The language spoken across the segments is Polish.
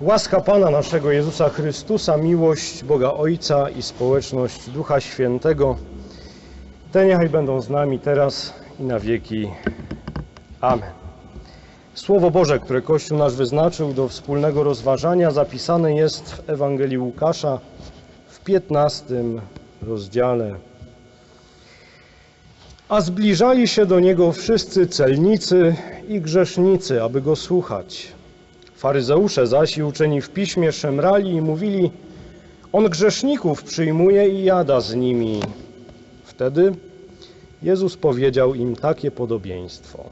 Łaska Pana naszego Jezusa Chrystusa, miłość Boga Ojca i społeczność Ducha Świętego, te niechaj będą z nami teraz i na wieki. Amen. Słowo Boże, które Kościół nasz wyznaczył do wspólnego rozważania, zapisane jest w Ewangelii Łukasza w 15 rozdziale. A zbliżali się do Niego wszyscy celnicy i grzesznicy, aby Go słuchać. Faryzeusze zaś i uczeni w piśmie szemrali i mówili, On grzeszników przyjmuje i jada z nimi. Wtedy Jezus powiedział im takie podobieństwo.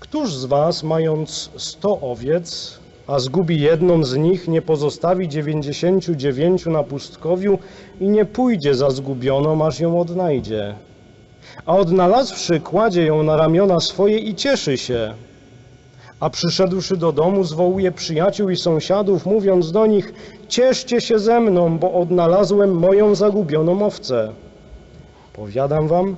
Któż z was, mając sto owiec, a zgubi jedną z nich, nie pozostawi dziewięćdziesięciu dziewięciu na pustkowiu i nie pójdzie za zgubioną, aż ją odnajdzie? A odnalazłszy, kładzie ją na ramiona swoje i cieszy się. A przyszedłszy do domu, zwołuje przyjaciół i sąsiadów, mówiąc do nich, cieszcie się ze mną, bo odnalazłem moją zagubioną owcę. Powiadam wam,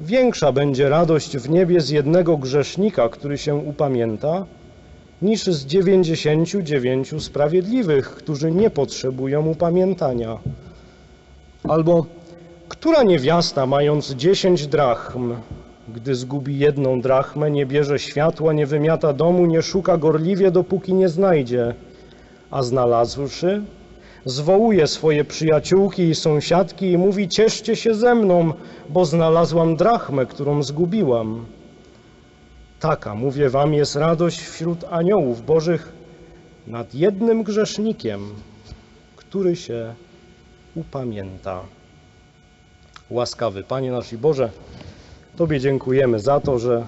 większa będzie radość w niebie z jednego grzesznika, który się upamięta, niż z dziewięćdziesięciu dziewięciu sprawiedliwych, którzy nie potrzebują upamiętania. Albo która niewiasta, mając dziesięć drachm, gdy zgubi jedną drachmę, nie bierze światła, nie wymiata domu, nie szuka gorliwie, dopóki nie znajdzie, a znalazłszy, zwołuje swoje przyjaciółki i sąsiadki i mówi: Cieszcie się ze mną, bo znalazłam drachmę, którą zgubiłam. Taka, mówię wam, jest radość wśród aniołów bożych nad jednym grzesznikiem, który się upamięta. Łaskawy Panie nasz i Boże, Tobie dziękujemy za to, że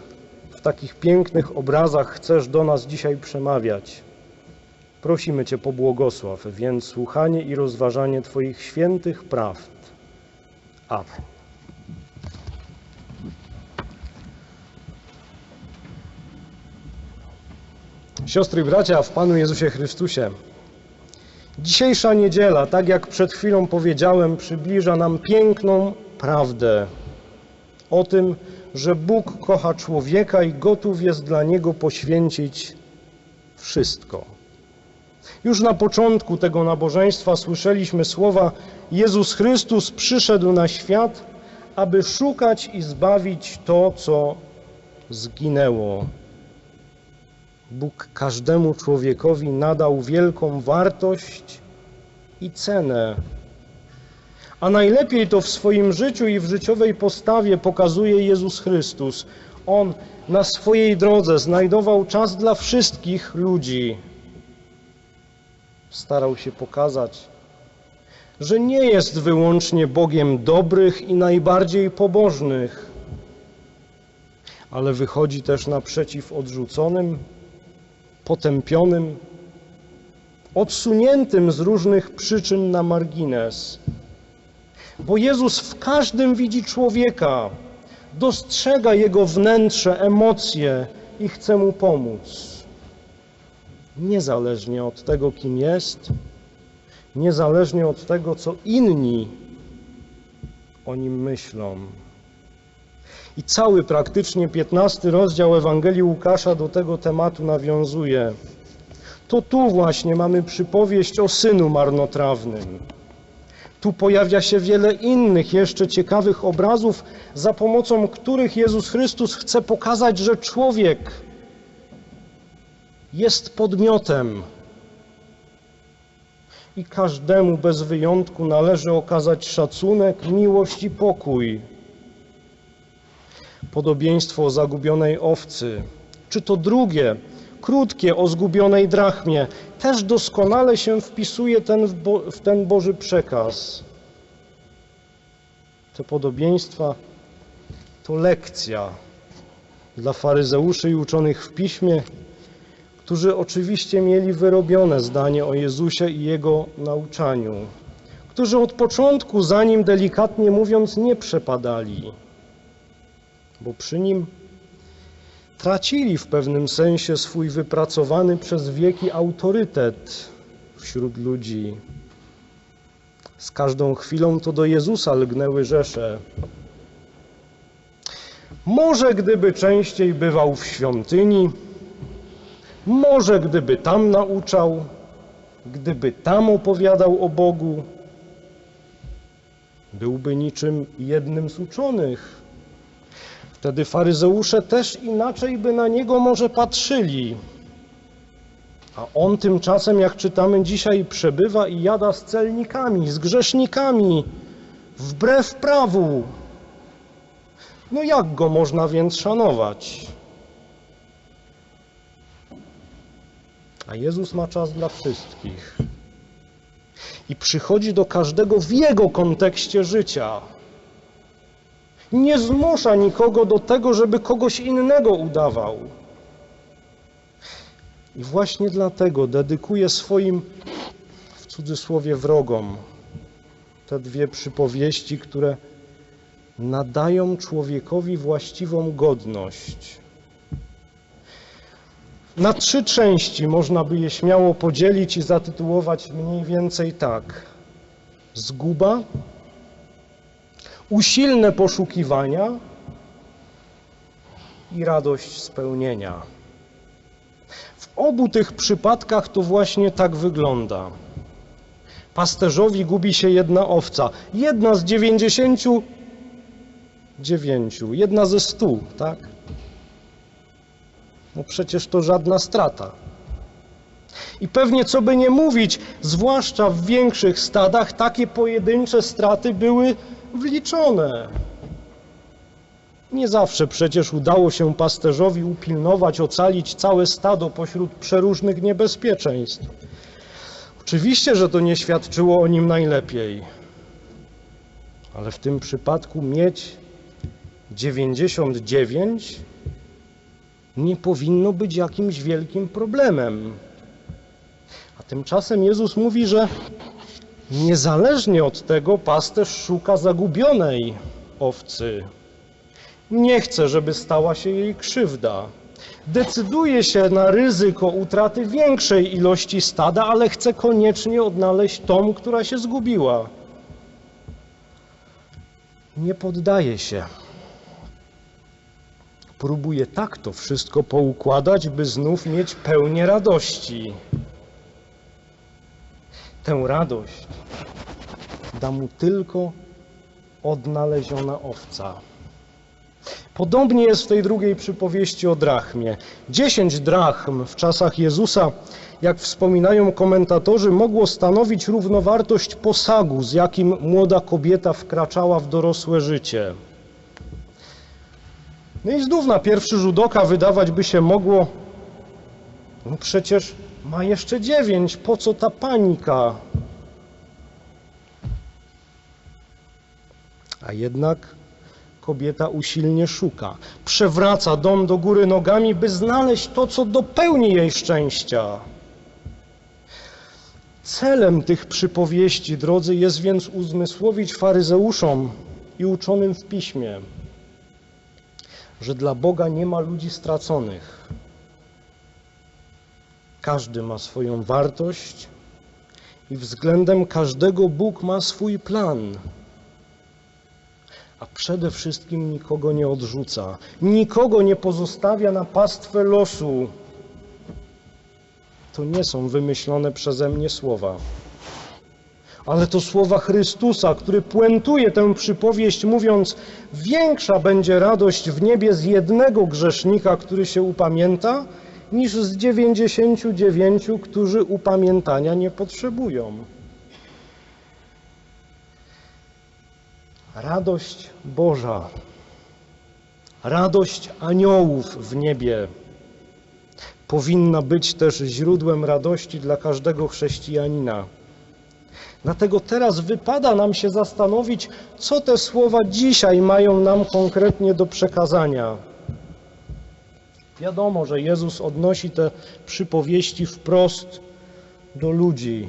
w takich pięknych obrazach chcesz do nas dzisiaj przemawiać. Prosimy Cię, pobłogosław więc słuchanie i rozważanie Twoich świętych prawd. Amen. Siostry i bracia w Panu Jezusie Chrystusie, dzisiejsza niedziela, tak jak przed chwilą powiedziałem, przybliża nam piękną prawdę o tym, że Bóg kocha człowieka i gotów jest dla niego poświęcić wszystko. Już na początku tego nabożeństwa słyszeliśmy słowa: Jezus Chrystus przyszedł na świat, aby szukać i zbawić to, co zginęło. Bóg każdemu człowiekowi nadał wielką wartość i cenę. A najlepiej to w swoim życiu i w życiowej postawie pokazuje Jezus Chrystus. On na swojej drodze znajdował czas dla wszystkich ludzi. Starał się pokazać, że nie jest wyłącznie Bogiem dobrych i najbardziej pobożnych, ale wychodzi też naprzeciw odrzuconym, potępionym, odsuniętym z różnych przyczyn na margines. Bo Jezus w każdym widzi człowieka, dostrzega jego wnętrze, emocje i chce mu pomóc. Niezależnie od tego, kim jest, niezależnie od tego, co inni o nim myślą. I cały praktycznie 15 rozdział Ewangelii Łukasza do tego tematu nawiązuje. To tu właśnie mamy przypowieść o synu marnotrawnym. Tu pojawia się wiele innych jeszcze ciekawych obrazów, za pomocą których Jezus Chrystus chce pokazać, że człowiek jest podmiotem. I każdemu bez wyjątku należy okazać szacunek, miłość i pokój. Podobieństwo zagubionej owcy, czy to drugie, krótkie o zgubionej drachmie, też doskonale się wpisuje ten w, Bo w ten Boży przekaz. Te podobieństwa to lekcja dla faryzeuszy i uczonych w piśmie, którzy oczywiście mieli wyrobione zdanie o Jezusie i Jego nauczaniu, którzy od początku za Nim delikatnie mówiąc nie przepadali, bo przy Nim tracili w pewnym sensie swój wypracowany przez wieki autorytet wśród ludzi. Z każdą chwilą to do Jezusa lgnęły rzesze. Może gdyby częściej bywał w świątyni, Może gdyby tam nauczał, gdyby tam opowiadał o Bogu, byłby niczym jednym z uczonych. Wtedy faryzeusze też inaczej by na niego może patrzyli. A on tymczasem, jak czytamy dzisiaj, przebywa i jada z celnikami, z grzesznikami, wbrew prawu. No jak go można więc szanować? A Jezus ma czas dla wszystkich. I przychodzi do każdego w jego kontekście życia. Nie zmusza nikogo do tego, żeby kogoś innego udawał. I właśnie dlatego dedykuje swoim, w cudzysłowie, wrogom te dwie przypowieści, które nadają człowiekowi właściwą godność. Na trzy części można by je śmiało podzielić i zatytułować mniej więcej tak: zguba, usilne poszukiwania i radość spełnienia. W obu tych przypadkach to właśnie tak wygląda. Pasterzowi gubi się jedna owca, jedna z dziewięćdziesięciu dziewięciu, jedna ze stu, tak? No przecież to żadna strata. I pewnie co by nie mówić, zwłaszcza w większych stadach, takie pojedyncze straty były wliczone. Nie zawsze przecież udało się pasterzowi upilnować, ocalić całe stado pośród przeróżnych niebezpieczeństw. Oczywiście, że to nie świadczyło o nim najlepiej, ale w tym przypadku mieć 99 nie powinno być jakimś wielkim problemem. A tymczasem Jezus mówi, że niezależnie od tego pasterz szuka zagubionej owcy. Nie chce, żeby stała się jej krzywda. Decyduje się na ryzyko utraty większej ilości stada, ale chce koniecznie odnaleźć tą, która się zgubiła. Nie poddaje się. Próbuje tak to wszystko poukładać, by znów mieć pełnię radości. Tę radość da mu tylko odnaleziona owca. Podobnie jest w tej drugiej przypowieści o drachmie. Dziesięć drachm w czasach Jezusa, jak wspominają komentatorzy, mogło stanowić równowartość posagu, z jakim młoda kobieta wkraczała w dorosłe życie. No i znów na pierwszy rzut oka wydawać by się mogło, no przecież ma jeszcze dziewięć, po co ta panika? A jednak kobieta usilnie szuka, przewraca dom do góry nogami, by znaleźć to, co dopełni jej szczęścia. Celem tych przypowieści, drodzy, jest więc uzmysłowić faryzeuszom i uczonym w piśmie, że dla Boga nie ma ludzi straconych. Każdy ma swoją wartość i względem każdego Bóg ma swój plan. A przede wszystkim nikogo nie odrzuca, nikogo nie pozostawia na pastwę losu. To nie są wymyślone przeze mnie słowa ale to słowa Chrystusa, który puentuje tę przypowieść, mówiąc: Większa będzie radość w niebie z jednego grzesznika, który się upamięta, niż z dziewięćdziesięciu dziewięciu, którzy upamiętania nie potrzebują. Radość Boża, radość aniołów w niebie powinna być też źródłem radości dla każdego chrześcijanina. Dlatego teraz wypada nam się zastanowić, co te słowa dzisiaj mają nam konkretnie do przekazania. Wiadomo, że Jezus odnosi te przypowieści wprost do ludzi,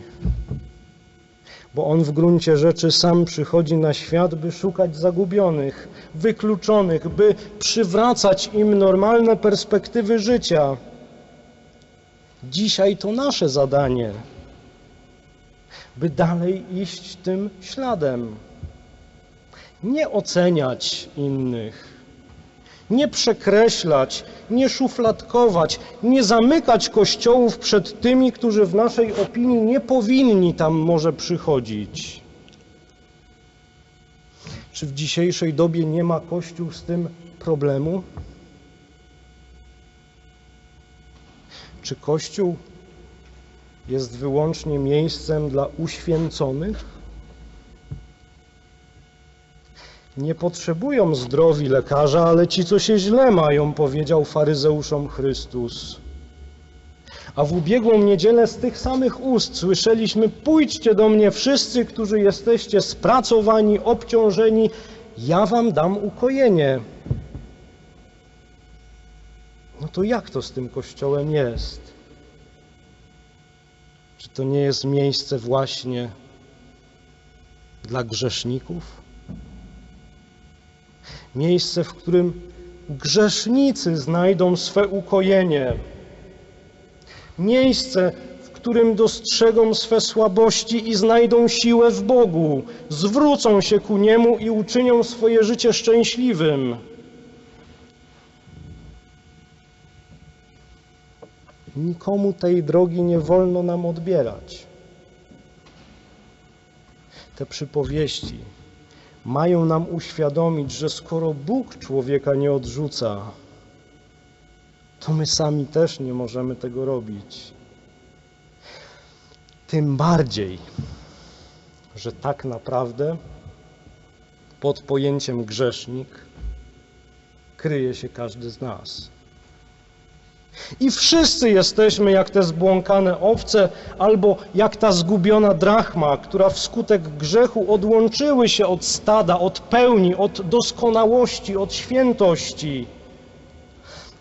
bo On w gruncie rzeczy sam przychodzi na świat, by szukać zagubionych, wykluczonych, by przywracać im normalne perspektywy życia. Dzisiaj to nasze zadanie by dalej iść tym śladem. Nie oceniać innych, Nie przekreślać, nie szufladkować, nie zamykać kościołów przed tymi, którzy w naszej opinii nie powinni tam może przychodzić. Czy w dzisiejszej dobie nie ma Kościół z tym problemu? Czy Kościół jest wyłącznie miejscem dla uświęconych? Nie potrzebują zdrowi lekarza, ale ci, co się źle mają, powiedział faryzeuszom Chrystus. A w ubiegłą niedzielę z tych samych ust słyszeliśmy: Pójdźcie do mnie wszyscy, którzy jesteście spracowani, obciążeni, ja wam dam ukojenie. No to jak to z tym kościołem jest? Czy to nie jest miejsce właśnie dla grzeszników? Miejsce, w którym grzesznicy znajdą swe ukojenie. Miejsce, w którym dostrzegą swe słabości i znajdą siłę w Bogu, zwrócą się ku Niemu i uczynią swoje życie szczęśliwym. Nikomu tej drogi nie wolno nam odbierać. Te przypowieści mają nam uświadomić, że skoro Bóg człowieka nie odrzuca, to my sami też nie możemy tego robić. Tym bardziej, że tak naprawdę pod pojęciem grzesznik kryje się każdy z nas. I wszyscy jesteśmy jak te zbłąkane owce, albo jak ta zgubiona drachma, która wskutek grzechu odłączyły się od stada, od pełni, od doskonałości, od świętości.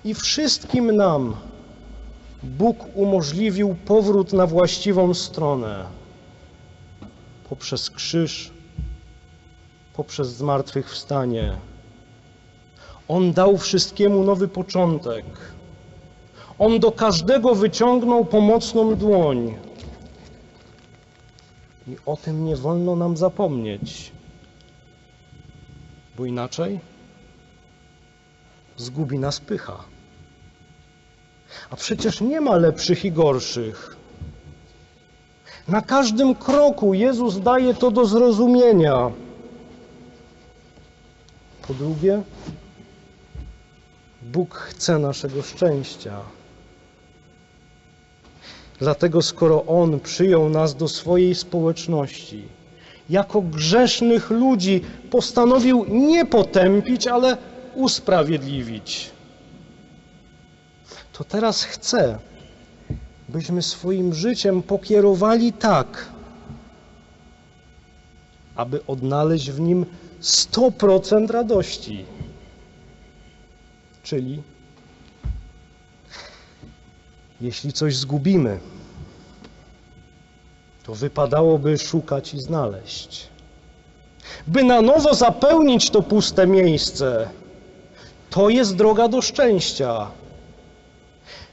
I wszystkim nam Bóg umożliwił powrót na właściwą stronę poprzez krzyż, poprzez zmartwychwstanie. On dał wszystkiemu nowy początek. On do każdego wyciągnął pomocną dłoń. I o tym nie wolno nam zapomnieć, bo inaczej zgubi nas pycha. A przecież nie ma lepszych i gorszych. Na każdym kroku Jezus daje to do zrozumienia. Po drugie, Bóg chce naszego szczęścia. Dlatego, skoro On przyjął nas do swojej społeczności, jako grzesznych ludzi postanowił nie potępić, ale usprawiedliwić, to teraz chce, byśmy swoim życiem pokierowali tak, aby odnaleźć w nim 100% radości. Czyli jeśli coś zgubimy, to wypadałoby szukać i znaleźć. By na nowo zapełnić to puste miejsce, to jest droga do szczęścia.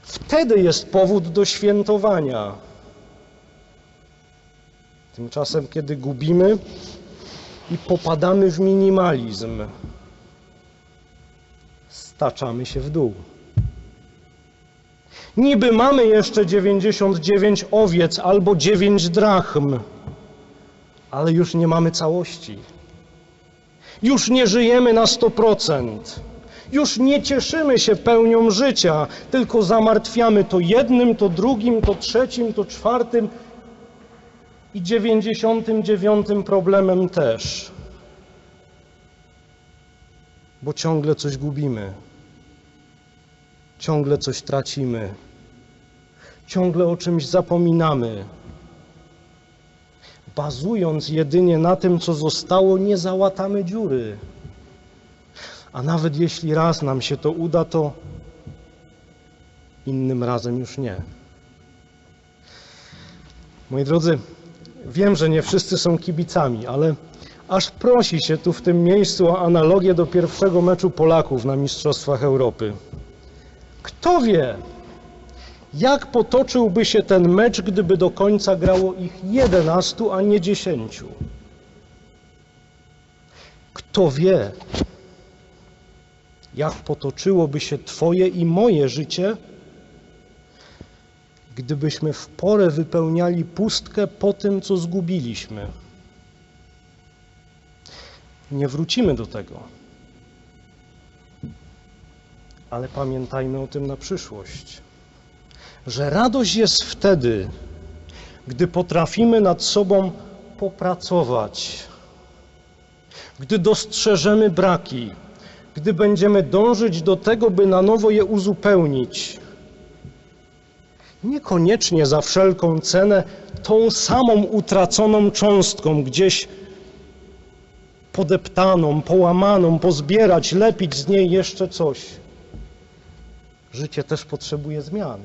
Wtedy jest powód do świętowania. Tymczasem, kiedy gubimy i popadamy w minimalizm, staczamy się w dół. Niby mamy jeszcze 99 owiec albo 9 drachm, ale już nie mamy całości. Już nie żyjemy na 100%. Już nie cieszymy się pełnią życia, tylko zamartwiamy to jednym, to drugim, to trzecim, to czwartym i dziewięćdziesiątym dziewiątym problemem też. Bo ciągle coś gubimy, ciągle coś tracimy, ciągle o czymś zapominamy. Bazując jedynie na tym, co zostało, nie załatamy dziury. A nawet jeśli raz nam się to uda, to innym razem już nie. Moi drodzy, wiem, że nie wszyscy są kibicami, ale aż prosi się tu w tym miejscu o analogię do pierwszego meczu Polaków na Mistrzostwach Europy. Kto wie, jak potoczyłby się ten mecz, gdyby do końca grało ich 11, a nie 10? Kto wie, jak potoczyłoby się Twoje i moje życie, gdybyśmy w porę wypełniali pustkę po tym, co zgubiliśmy. Nie wrócimy do tego. Ale pamiętajmy o tym na przyszłość, że radość jest wtedy, gdy potrafimy nad sobą popracować, gdy dostrzeżemy braki, gdy będziemy dążyć do tego, by na nowo je uzupełnić. Niekoniecznie za wszelką cenę tą samą utraconą cząstką, gdzieś podeptaną, połamaną, pozbierać, lepić z niej jeszcze coś. Życie też potrzebuje zmian.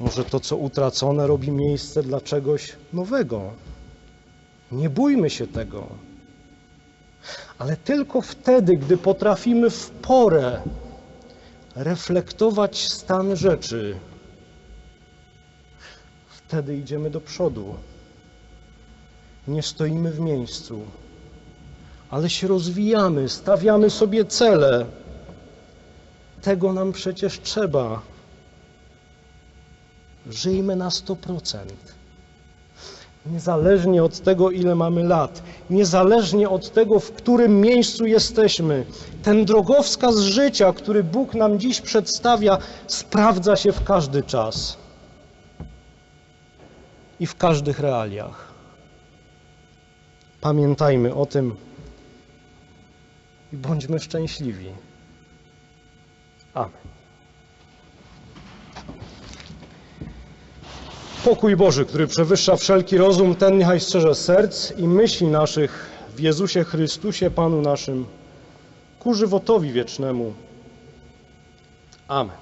Może to, co utracone, robi miejsce dla czegoś nowego. Nie bójmy się tego. Ale tylko wtedy, gdy potrafimy w porę reflektować stan rzeczy, wtedy idziemy do przodu. Nie stoimy w miejscu, ale się rozwijamy, stawiamy sobie cele. Tego nam przecież trzeba. Żyjmy na 100%. Niezależnie od tego, ile mamy lat, niezależnie od tego, w którym miejscu jesteśmy, ten drogowskaz życia, który Bóg nam dziś przedstawia, sprawdza się w każdy czas i w każdych realiach. Pamiętajmy o tym i bądźmy szczęśliwi. Amen. Pokój Boży, który przewyższa wszelki rozum, ten niechaj strzeże serc i myśli naszych w Jezusie Chrystusie, Panu naszym, ku żywotowi wiecznemu. Amen.